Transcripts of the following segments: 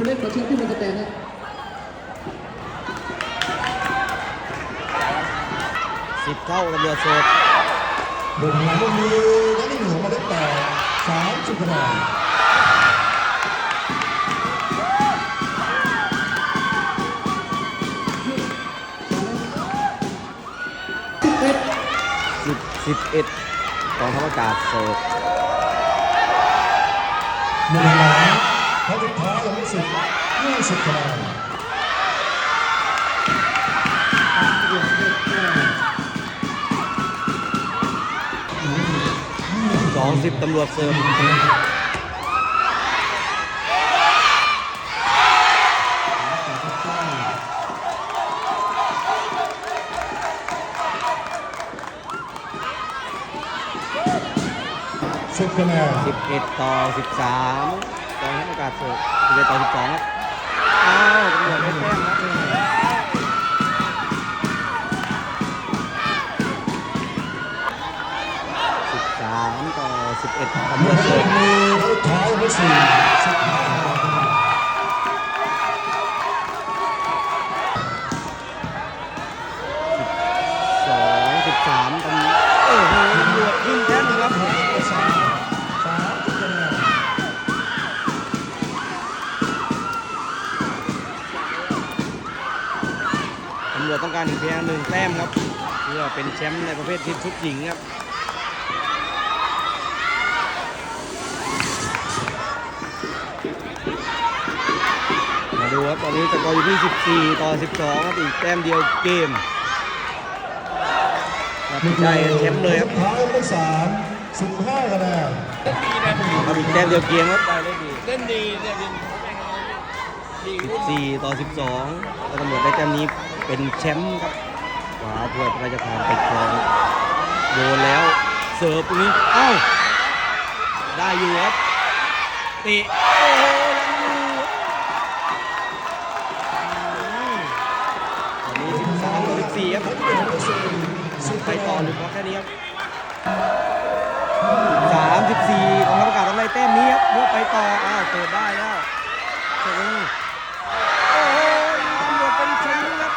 คุณเล่นขอเชีที่บนสแตนนะสิบเท่าระเบียเสดบุนหลงลูกนี้นั่หนึ่งของมาได้แปดสามสิบคะแนนสิบสิบเอ็ดกองทัพอากาศเสิร์ฟ หลังสุดท้ายยังไม่สิบยี่สิบคะแนนสองสิบตำรวจเสิร์ฟสิบคะแนนสิบเอ็ดต่อสิบสาม กองทัพอกาศเสิร์ฟเอ็ดต่อสิบสองครับอ้าวตำรวจได้แต้มครับสิบสามต่อสิบเอ็ดตำรวจเสิร์ฟมีท้ายไม่สี่สิบห้าสองสิบสาม ตำรวจต้องการอีกเพียงหนึ่งแต้มครับ เพื่อเป็นแชมป์ในประเภททีมชุดหญิงครับมาดูครับตอนนี้สกอร์อยู่ที่ 14 ต่อ 12 ครับ อีกแต้มเดียวเกมครับได้แชมป์เลยครับสุดท้ายยังไม่สามสิบห้าคะแนนครับอีกแต้มเดียวเกมครับเล่นดีเนี่ยเป็นดีขึ้น 14 ต่อ 12ตำรวจได้แต้มนี้เป็นแชมป์ครับขวาถ้วยพระราชทานไปครองโยนแล้วเสิร์ฟตรงนี้เอ้าได้อยู่ครับเตะโอ้โหยังอยู่อืมตอนนี้13ต่อ14ครับไปต่อหรือพอแค่นี้ครับ34ของทัพอากาศต้องไล่แต้มนี้ครับเพื่อไปต่ออ้าวเปิดได้แล้วเสิร์ฟลงโอ้โหตำรวจเป็นแชมป์ครับ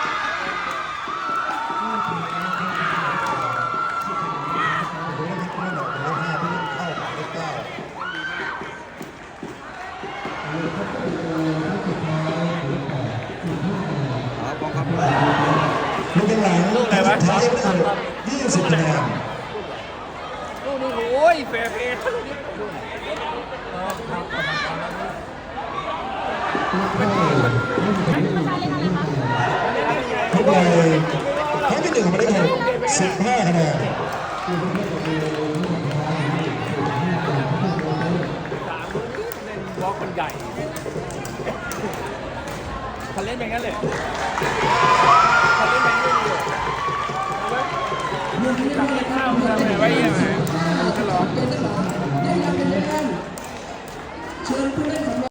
ครับกองทัพ ลูกยังหลังลูกอะไรวะ ท้ายยังไม่ถึงยี่สิบคะแนนลูกนี้โอ้ยแฟร์เพย์ลูกนี้ทุกเลยครั้งที่หนึ่งของหมายเลขหกสิบห้าคะแนนบล็อกมันใหญ่คันเล่นอย่างนั้นเลย ข้าวเมืองไว้ยังไงฉลอง